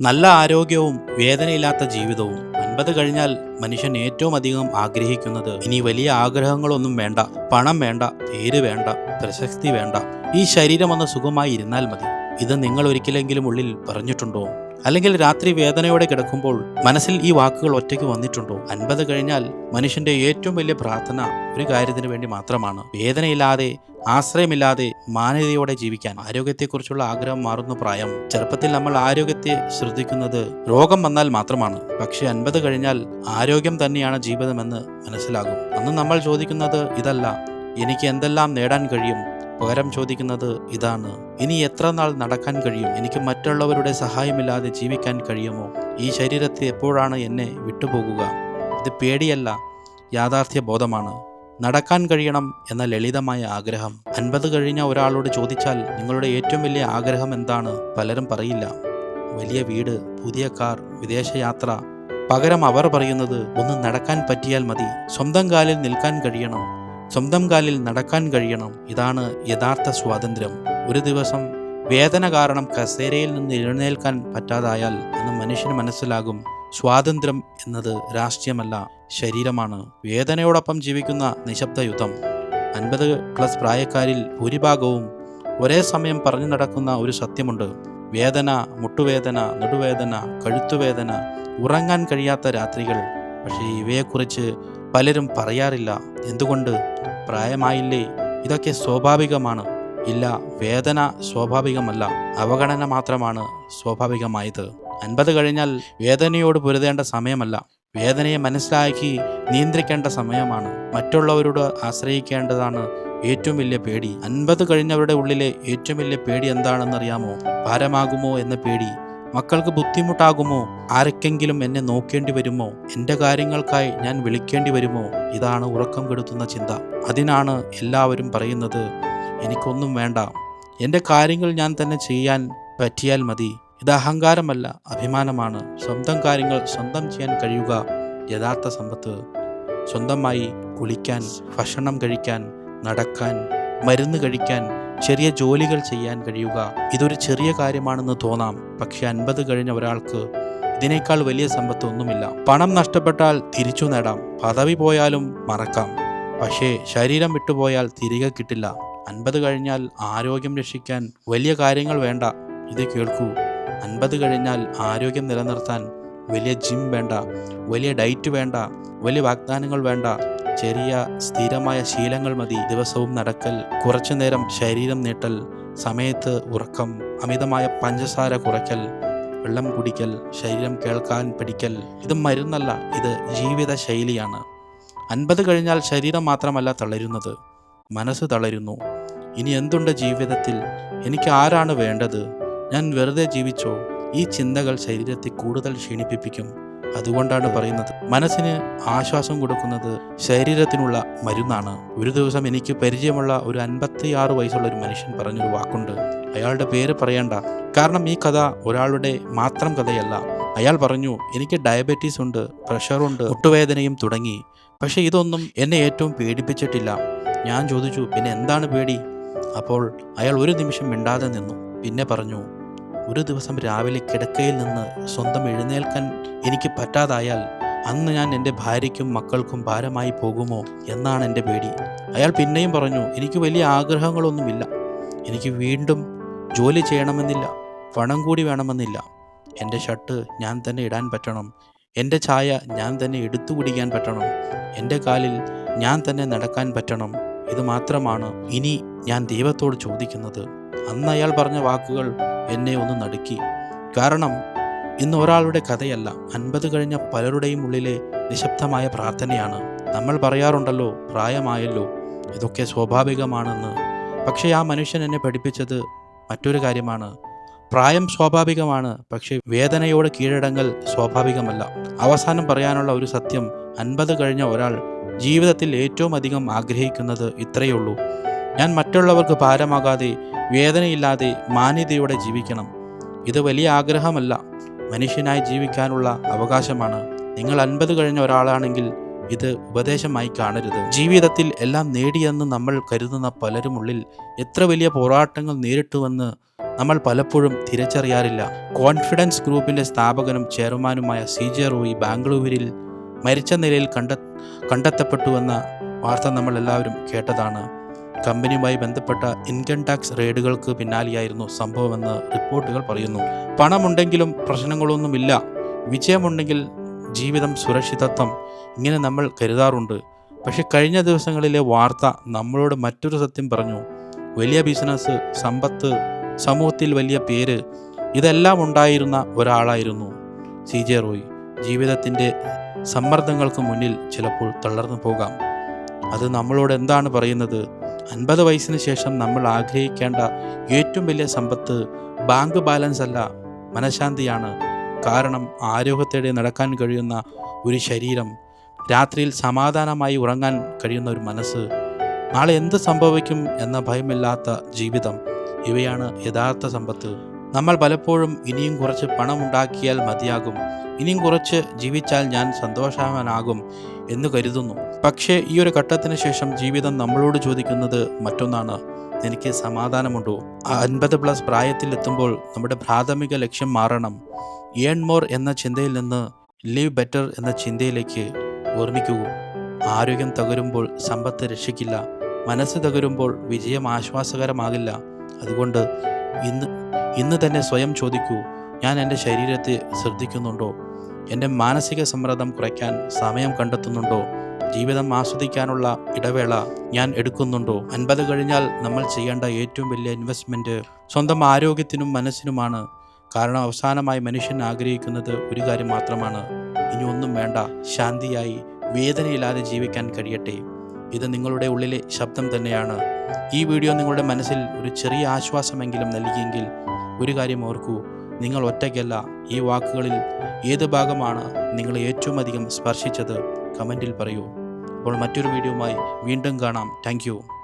നല്ല ആരോഗ്യവും വേദനയില്ലാത്ത ജീവിതവും. അൻപത് കഴിഞ്ഞാൽ മനുഷ്യൻ ഏറ്റവും അധികം ആഗ്രഹിക്കുന്നത് ഇനി വലിയ ആഗ്രഹങ്ങളൊന്നും വേണ്ട പണം വേണ്ട പേര് വേണ്ട പ്രശസ്തി വേണ്ട. ഈ ശരീരം ഒന്ന് സുഖമായി ഇരുന്നാൽ മതി. ഇത് നിങ്ങൾ ഒരിക്കലെങ്കിലും ഉള്ളിൽ പറഞ്ഞിട്ടുണ്ടോ? അല്ലെങ്കിൽ രാത്രി വേദനയോടെ കിടക്കുമ്പോൾ മനസ്സിൽ ഈ വാക്കുകൾ ഒറ്റയ്ക്ക് വന്നിട്ടുണ്ടോ? അൻപത് കഴിഞ്ഞാൽ മനുഷ്യന്റെ ഏറ്റവും വലിയ പ്രാർത്ഥന ഒരു കാര്യത്തിന് വേണ്ടി മാത്രമാണ്. വേദനയില്ലാതെ ആശ്രയമില്ലാതെ മാന്യതയോടെ ജീവിക്കാൻ ആരോഗ്യത്തെക്കുറിച്ചുള്ള ആഗ്രഹം മാറുന്ന പ്രായം. ചെറുപ്പത്തിൽ നമ്മൾ ആരോഗ്യത്തെ ശ്രദ്ധിക്കുന്നത് രോഗം വന്നാൽ മാത്രമാണ്. പക്ഷെ അൻപത് കഴിഞ്ഞാൽ ആരോഗ്യം തന്നെയാണ് ജീവിതമെന്ന് മനസ്സിലാകും. അന്ന് നമ്മൾ ചോദിക്കുന്നത് ഇതല്ല. എനിക്ക് എന്തെല്ലാം നേടാൻ കഴിയും? പകരം ചോദിക്കുന്നത് ഇതാണ്. ഇനി എത്ര നാൾ നടക്കാൻ കഴിയും? എനിക്ക് മറ്റുള്ളവരുടെ സഹായമില്ലാതെ ജീവിക്കാൻ കഴിയുമോ? ഈ ശരീരത്തെ എപ്പോഴാണ് എന്നെ വിട്ടുപോകുക? ഇത് പേടിയല്ല യാഥാർത്ഥ്യ ബോധമാണ് നടക്കാൻ കഴിയണം എന്ന ലളിതമായ ആഗ്രഹം. അൻപത് കഴിഞ്ഞ ഒരാളോട് ചോദിച്ചാൽ നിങ്ങളുടെ ഏറ്റവും വലിയ ആഗ്രഹം എന്താണ്? പലരും പറയില്ല. വലിയ വീട് പുതിയ കാർ വിദേശയാത്ര. പകരം അവർ പറയുന്നത് ഒന്ന് നടക്കാൻ പറ്റിയാൽ മതി. സ്വന്തം കാലിൽ നിൽക്കാൻ കഴിയണം. സ്വന്തം കാലിൽ നടക്കാൻ കഴിയണം. ഇതാണ് യഥാർത്ഥ സ്വാതന്ത്ര്യം. ഒരു ദിവസം വേദന കാരണം കസേരയിൽ നിന്ന് എഴുന്നേൽക്കാൻ പറ്റാതായാൽ അന്ന് മനുഷ്യന് മനസ്സിലാകും സ്വാതന്ത്ര്യം എന്നത് രാഷ്ട്രീയമല്ല ശരീരമാണ്. വേദനയോടൊപ്പം ജീവിക്കുന്ന നിശബ്ദ യുദ്ധം. അൻപത് പ്ലസ് പ്രായക്കാരിൽ ഭൂരിഭാഗവും ഒരേ സമയം പറഞ്ഞു നടക്കുന്ന ഒരു സത്യമുണ്ട്. വേദന മുട്ടുവേദന നടുവേദന കഴുത്തുവേദന ഉറങ്ങാൻ കഴിയാത്ത രാത്രികൾ. പക്ഷേ ഇവയെക്കുറിച്ച് പലരും പറയാറില്ല. എന്തുകൊണ്ട്? പ്രായമായില്ലേ? ഇതൊക്കെ സ്വാഭാവികമാണ്. ഇല്ല വേദന സ്വാഭാവികമല്ല. അവഗണന മാത്രമാണ് സ്വാഭാവികമായത്. അൻപത് കഴിഞ്ഞാൽ വേദനയോട് പൊരുതേണ്ട സമയമല്ല. വേദനയെ മനസ്സിലാക്കി നിയന്ത്രിക്കേണ്ട സമയമാണ്. മറ്റുള്ളവരോട് ആശ്രയിക്കേണ്ടതാണ് ഏറ്റവും വലിയ പേടി. അൻപത് കഴിഞ്ഞവരുടെ ഉള്ളിലെ ഏറ്റവും വലിയ പേടി എന്താണെന്നറിയാമോ? ഭാരമാകുമോ എന്ന പേടി. മക്കൾക്ക് ബുദ്ധിമുട്ടാകുമോ? ആരൊക്കെങ്കിലും എന്നെ നോക്കേണ്ടി വരുമോ? എന്റെ കാര്യങ്ങൾക്കായി ഞാൻ വിളിക്കേണ്ടി വരുമോ? ഇതാണ് ഉറക്കം കെടുത്തുന്ന ചിന്ത. അതിനാണ് എല്ലാവരും പറയുന്നത് എനിക്കൊന്നും വേണ്ട. എന്റെ കാര്യങ്ങൾ ഞാൻ തന്നെ ചെയ്യാൻ പറ്റിയാൽ മതി. ഇത് അഹങ്കാരമല്ല അഭിമാനമാണ്. സ്വന്തം കാര്യങ്ങൾ സ്വന്തം ചെയ്യാൻ കഴിയുക യഥാർത്ഥ സമ്പത്ത്. സ്വന്തമായി കുളിക്കാൻ ഭക്ഷണം കഴിക്കാൻ നടക്കാൻ മരുന്ന് കഴിക്കാൻ ചെറിയ ജോലികൾ ചെയ്യാൻ കഴിയുക. ഇതൊരു ചെറിയ കാര്യമാണെന്ന് തോന്നാം. പക്ഷെ അൻപത് കഴിഞ്ഞ ഒരാൾക്ക് ഇതിനേക്കാൾ വലിയ സമ്പത്ത് ഒന്നുമില്ല പണം നഷ്ടപ്പെട്ടാൽ തിരിച്ചു നേടാം. പദവി പോയാലും മറക്കാം. പക്ഷേ ശരീരം വിട്ടുപോയാൽ തിരികെ കിട്ടില്ല. അൻപത് കഴിഞ്ഞാൽ ആരോഗ്യം രക്ഷിക്കാൻ വലിയ കാര്യങ്ങൾ വേണ്ട. ഇത് കേൾക്കൂ. അൻപത് കഴിഞ്ഞാൽ ആരോഗ്യം നിലനിർത്താൻ വലിയ ജിം വേണ്ട. വലിയ ഡയറ്റ് വേണ്ട. വലിയ വാഗ്ദാനങ്ങൾ വേണ്ട. ചെറിയ സ്ഥിരമായ ശീലങ്ങൾ മതി. ദിവസവും നടക്കൽ കുറച്ചു നേരം ശരീരം നീട്ടൽ സമയത്ത് ഉറക്കം അമിതമായ പഞ്ചസാര കുറയ്ക്കൽ വെള്ളം കുടിക്കൽ ശരീരം കേൾക്കാൻ പഠിക്കൽ ഇത് മരുന്നല്ല ഇത് ജീവിത ശൈലിയാണ് അൻപത് കഴിഞ്ഞാൽ ശരീരം മാത്രമല്ല തളരുന്നത്. മനസ്സ് തളരുന്നു. ഇനി എന്തുണ്ട് ജീവിതത്തിൽ? എനിക്ക് ആരാണ് വേണ്ടത്? ഞാൻ വെറുതെ ജീവിച്ചോ? ഈ ചിന്തകൾ ശരീരത്തെ കൂടുതൽ ക്ഷീണിപ്പിക്കും അതുകൊണ്ടാണ് പറയുന്നത്. മനസ്സിന് ആശ്വാസം കൊടുക്കുന്നത് ശരീരത്തിനുള്ള മരുന്നാണ്. ഒരു ദിവസം എനിക്ക് പരിചയമുള്ള ഒരു അൻപത്തി ആറ് വയസ്സുള്ള ഒരു മനുഷ്യൻ പറഞ്ഞൊരു വാക്കുണ്ട്. അയാളുടെ പേര് പറയണ്ട. കാരണം ഈ കഥ ഒരാളുടെ മാത്രം കഥയല്ല. അയാൾ പറഞ്ഞു എനിക്ക് ഡയബറ്റീസ് ഉണ്ട് പ്രഷറുണ്ട് മുട്ടുവേദനയും തുടങ്ങി. പക്ഷേ ഇതൊന്നും എന്നെ ഏറ്റവും പേടിപ്പിച്ചിട്ടില്ല. ഞാൻ ചോദിച്ചു പിന്നെ എന്താണ് പേടി? അപ്പോൾ അയാൾ ഒരു നിമിഷം മിണ്ടാതെ നിന്നു. പിന്നെ പറഞ്ഞു ഒരു ദിവസം രാവിലെ കിടക്കയിൽ നിന്ന് സ്വന്തം എഴുന്നേൽക്കാൻ എനിക്ക് പറ്റാതായാൽ അന്ന് ഞാൻ എന്റെ ഭാര്യയ്ക്കും മക്കൾക്കും ഭാരമായി പോകുമോ എന്നാണ് എന്റെ പേടി. അയാൾ പിന്നെയും പറഞ്ഞു എനിക്ക് വലിയ ആഗ്രഹങ്ങളൊന്നുമില്ല. എനിക്ക് വീണ്ടും ജോലി ചെയ്യണമെന്നില്ല. പണം കൂടി വേണമെന്നില്ല. എന്റെ ഷർട്ട് ഞാൻ തന്നെ ഇടാൻ പറ്റണം. എന്റെ ചായ ഞാൻ തന്നെ എടുത്തു കുടിക്കാൻ പറ്റണം. എന്റെ കാലിൽ ഞാൻ തന്നെ നടക്കാൻ പറ്റണം. ഇത് മാത്രമാണ് ഇനി ഞാൻ ദൈവത്തോട് ചോദിക്കുന്നത്. അന്ന് അയാൾ പറഞ്ഞ വാക്കുകൾ എന്നെ ഒന്ന് നടുക്കി. കാരണം ഇന്ന് ഒരാളുടെ കഥയല്ല അൻപത് കഴിഞ്ഞ പലരുടെയും ഉള്ളിലെ നിശബ്ദമായ പ്രാർത്ഥനയാണ്. നമ്മൾ പറയാറുണ്ടല്ലോ പ്രായമായല്ലോ ഇതൊക്കെ സ്വാഭാവികമാണെന്ന്. പക്ഷേ ആ മനുഷ്യൻ എന്നെ പഠിപ്പിച്ചത് മറ്റൊരു കാര്യമാണ്. പ്രായം സ്വാഭാവികമാണ് പക്ഷേ വേദനയോടെ കീഴടങ്ങൽ സ്വാഭാവികമല്ല. അവസാനം പറയാനുള്ള ഒരു സത്യം അൻപത് കഴിഞ്ഞ ഒരാൾ ജീവിതത്തിൽ ഏറ്റവും അധികം ആഗ്രഹിക്കുന്നത് ഇത്രയേ ഉള്ളൂ. ഞാൻ മറ്റുള്ളവർക്ക് ഭാരമാകാതെ വേദനയില്ലാതെ മാന്യതയോടെ ജീവിക്കണം. ഇത് വലിയ ആഗ്രഹമല്ല. മനുഷ്യനായി ജീവിക്കാനുള്ള അവകാശമാണ്. നിങ്ങൾ അൻപത് കഴിഞ്ഞ ഒരാളാണെങ്കിൽ ഇത് ഉപദേശമായി കാണരുത്. ജീവിതത്തിൽ എല്ലാം നേടിയെന്ന് നമ്മൾ കരുതുന്ന പലരുമുള്ളിൽ എത്ര വലിയ പോരാട്ടങ്ങൾ നേരിട്ടുവെന്ന് നമ്മൾ പലപ്പോഴും തിരിച്ചറിയാറില്ല. കോൺഫിഡൻസ് ഗ്രൂപ്പിന്റെ സ്ഥാപകനും ചെയർമാനുമായ സി ജെ റോയി ബാംഗ്ലൂരിൽ മരിച്ച നിലയിൽ കണ്ട കണ്ടെത്തപ്പെട്ടുവെന്ന വാർത്ത നമ്മൾ എല്ലാവരും കേട്ടതാണ്. കമ്പനിയുമായി ബന്ധപ്പെട്ട ഇൻകം ടാക്സ് റെയ്ഡുകൾക്ക് പിന്നാലെയായിരുന്നു സംഭവമെന്ന് റിപ്പോർട്ടുകൾ പറയുന്നു. പണമുണ്ടെങ്കിലും പ്രശ്നങ്ങളൊന്നുമില്ല. വിജയമുണ്ടെങ്കിൽ ജീവിതം സുരക്ഷിതത്വം ഇങ്ങനെ നമ്മൾ കരുതാറുണ്ട്. പക്ഷെ കഴിഞ്ഞ ദിവസങ്ങളിലെ വാർത്ത നമ്മളോട് മറ്റൊരു സത്യം പറഞ്ഞു. വലിയ ബിസിനസ് സമ്പത്ത് സമൂഹത്തിൽ വലിയ പേര് ഇതെല്ലാം ഉണ്ടായിരുന്ന ഒരാളായിരുന്നു സി ജെ റോയ്. ജീവിതത്തിന്റെ സമ്മർദ്ദങ്ങൾക്ക് മുന്നിൽ ചിലപ്പോൾ തളർന്നു പോകാം. അത് നമ്മളോട് എന്താണ് പറയുന്നത്? അൻപത് വയസ്സിന് ശേഷം നമ്മൾ ആഗ്രഹിക്കേണ്ട ഏറ്റവും വലിയ സമ്പത്ത് ബാങ്ക് ബാലൻസ് അല്ല മനഃശാന്തിയാണ്. കാരണം ആരോഗ്യത്തോടെ നടക്കാൻ കഴിയുന്ന ഒരു ശരീരം രാത്രിയിൽ സമാധാനമായി ഉറങ്ങാൻ കഴിയുന്ന ഒരു മനസ്സ് നാളെ എന്ത് സംഭവിക്കും എന്ന ഭയമില്ലാത്ത ജീവിതം ഇവയാണ് യഥാർത്ഥ സമ്പത്ത്. നമ്മൾ പലപ്പോഴും ഇനിയും കുറച്ച് പണമുണ്ടാക്കിയാൽ മതിയാകും. ഇനിയും കുറച്ച് ജീവിച്ചാൽ ഞാൻ സന്തോഷവാനാകും എന്ന് കരുതുന്നു. പക്ഷേ ഈ ഒരു ഘട്ടത്തിന് ശേഷം ജീവിതം നമ്മളോട് ചോദിക്കുന്നത് മറ്റൊന്നാണ്. എനിക്ക് സമാധാനമുണ്ടോ? അൻപത് പ്ലസ് പ്രായത്തിലെത്തുമ്പോൾ നമ്മുടെ പ്രാഥമിക ലക്ഷ്യം മാറണം. ഏൺ മോർ എന്ന ചിന്തയിൽ നിന്ന് ലിവ് ബെറ്റർ എന്ന ചിന്തയിലേക്ക് ഓർമ്മിക്കൂ. ആരോഗ്യം തകരുമ്പോൾ സമ്പത്ത് രക്ഷിക്കില്ല. മനസ്സ് തകരുമ്പോൾ വിജയം ആശ്വാസകരമാകില്ല. അതുകൊണ്ട് ഇന്ന് ഇന്ന് തന്നെ സ്വയം ചോദിക്കൂ ഞാൻ എന്റെ ശരീരത്തെ ശ്രദ്ധിക്കുന്നുണ്ടോ? എന്റെ മാനസിക സമ്മർദ്ദം കുറയ്ക്കാൻ സമയം കണ്ടെത്തുന്നുണ്ടോ? ജീവിതം ആസ്വദിക്കാനുള്ള ഇടവേള ഞാൻ എടുക്കുന്നുണ്ടോ? അൻപത് കഴിഞ്ഞാൽ നമ്മൾ ചെയ്യേണ്ട ഏറ്റവും വലിയ ഇൻവെസ്റ്റ്മെന്റ് സ്വന്തം ആരോഗ്യത്തിനും മനസ്സിനുമാണ്. കാരണം അവസാനമായി മനുഷ്യൻ ആഗ്രഹിക്കുന്നത് ഒരു കാര്യം മാത്രമാണ്. ഇനി ഒന്നും വേണ്ട ശാന്തിയായി വേദനയില്ലാതെ ജീവിക്കാൻ കഴിയട്ടെ. ഇത് നിങ്ങളുടെ ഉള്ളിലെ ശബ്ദം തന്നെയാണ്. ഈ വീഡിയോ നിങ്ങളുടെ മനസ്സിൽ ഒരു ചെറിയ ആശ്വാസമെങ്കിലും നൽകിയെങ്കിൽ ഒരു കാര്യം ഓർക്കൂ നിങ്ങൾ ഒറ്റയ്ക്കല്ല ഈ വാക്കുകളിൽ ഏത് ഭാഗമാണ് നിങ്ങളെ ഏറ്റവും അധികം സ്പർശിച്ചത്? കമന്റിൽ പറയൂ. അപ്പോൾ മറ്റൊരു വീഡിയോയുമായി വീണ്ടും കാണാം. താങ്ക്